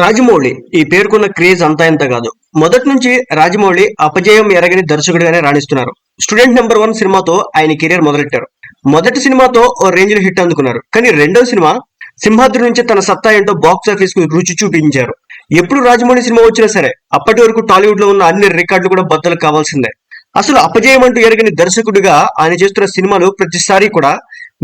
రాజమౌళి ఈ పేరుకున్న క్రేజ్ అంతా ఇంత కాదు. మొదటి నుంచి రాజమౌళి అపజయం ఎరగని దర్శకుడిగానే రాణిస్తున్నారు. స్టూడెంట్ నెంబర్ వన్ సినిమాతో ఆయన కెరీర్ మొదలెట్టారు. మొదటి సినిమాతో ఓ రేంజ్లో హిట్ అందుకున్నారు. కానీ రెండో సినిమా సింహాద్రి నుంచి తన సత్తా ఏంటో బాక్స్ ఆఫీస్కు రుచి చూపించారు. ఎప్పుడు రాజమౌళి సినిమా వచ్చినా సరే అప్పటి వరకు టాలీవుడ్లో ఉన్న అన్ని రికార్డులు కూడా బద్దలు కావాల్సిందే. అసలు అపజయం అంటూ ఎరగని దర్శకుడిగా ఆయన చేస్తున్న సినిమాలు ప్రతిసారి కూడా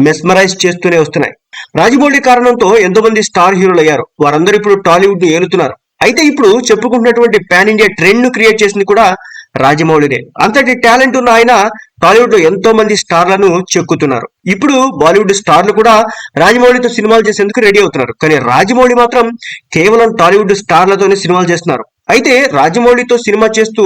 మెస్మరైజ్ చేస్తూనే వస్తున్నాయి. రాజమౌళి కారణంతో ఎంతో మంది స్టార్ హీరోలు అయ్యారు వారందరూ ఇప్పుడు టాలీవుడ్ను ఏలుతున్నారు. అయితే ఇప్పుడు చెప్పుకుంటున్నటువంటి పాన్ ఇండియా ట్రెండ్ను క్రియేట్ చేసింది కూడా రాజమౌళినే. అంతటి టాలెంట్ ఉన్న ఆయన టాలీవుడ్లో ఎంతో మంది స్టార్లను చెక్కుతున్నారు. ఇప్పుడు బాలీవుడ్ స్టార్లు కూడా రాజమౌళితో సినిమాలు చేసేందుకు రెడీ అవుతున్నారు. కానీ రాజమౌళి మాత్రం కేవలం టాలీవుడ్ స్టార్లతోనే సినిమాలు చేస్తున్నారు. అయితే రాజమౌళితో సినిమా చేస్తూ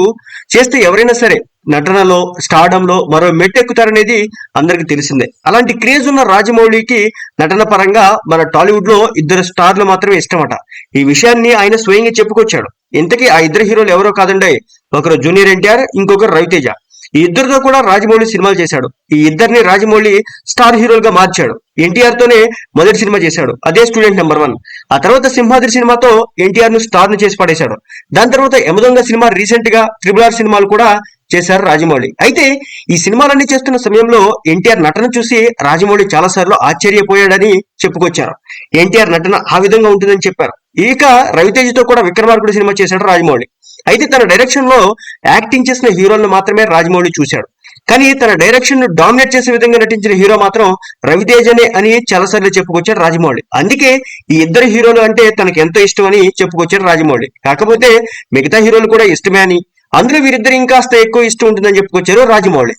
చేస్తే ఎవరైనా సరే నటనలో స్టాడంలో మరో మెట్టెక్కుతారనేది అందరికి తెలిసిందే. అలాంటి క్రేజ్ ఉన్న రాజమౌళికి నటన పరంగా మన టాలీవుడ్లో ఇద్దరు స్టార్లు మాత్రమే ఇష్టమట. ఈ విషయాన్ని ఆయన స్వయంగా చెప్పుకొచ్చాడు. ఇంతకీ ఆ ఇద్దరు హీరోలు ఎవరో కాదండి. ఒకరు జూనియర్ ఎన్టీఆర్ ఇంకొకరు రవితేజ. ఈ ఇద్దరితో కూడా రాజమౌళి సినిమాలు చేశాడు. ఈ ఇద్దరిని రాజమౌళి స్టార్ హీరోలుగా మార్చాడు. ఎన్టీఆర్ తోనే మొదటి సినిమా చేశాడు. అదే స్టూడెంట్ నెంబర్ వన్. ఆ తర్వాత సింహాద్రి సినిమాతో ఎన్టీఆర్ను స్టార్ను చేసి పడేశాడు. దాని తర్వాత యమదొంగ సినిమా రీసెంట్గా త్రిబుల్ ఆర్ సినిమాలు కూడా చేశారు రాజమౌళి. అయితే ఈ సినిమాలన్నీ చేస్తున్న సమయంలో ఎన్టీఆర్ నటన చూసి రాజమౌళి చాలా సార్లు ఆశ్చర్యపోయాడని చెప్పుకొచ్చారు. ఎన్టీఆర్ నటన ఆ విధంగా ఉంటుందని చెప్పారు. ఇక రవితేజతో కూడా విక్రమార్కుడు సినిమా చేశాడు రాజమౌళి. అయితే తన డైరెక్షన్లో యాక్టింగ్ చేసిన హీరోలను మాత్రమే రాజమౌళి చూశాడు. కానీ తన డైరెక్షన్ను డామినేట్ చేసే విధంగా నటించిన హీరో మాత్రం రవితేజనే అని చాలాసార్లు చెప్పుకొచ్చాడు రాజమౌళి. అందుకే ఈ ఇద్దరు హీరోలు అంటే తనకు ఎంతో ఇష్టం అని చెప్పుకొచ్చాడు రాజమౌళి. కాకపోతే మిగతా హీరోలు కూడా ఇష్టమే అని. అందులో వీరిద్దరు ఇంకాస్త ఎక్కువ ఇష్టం ఉంటుందని చెప్పుకొచ్చారు రాజమౌళి.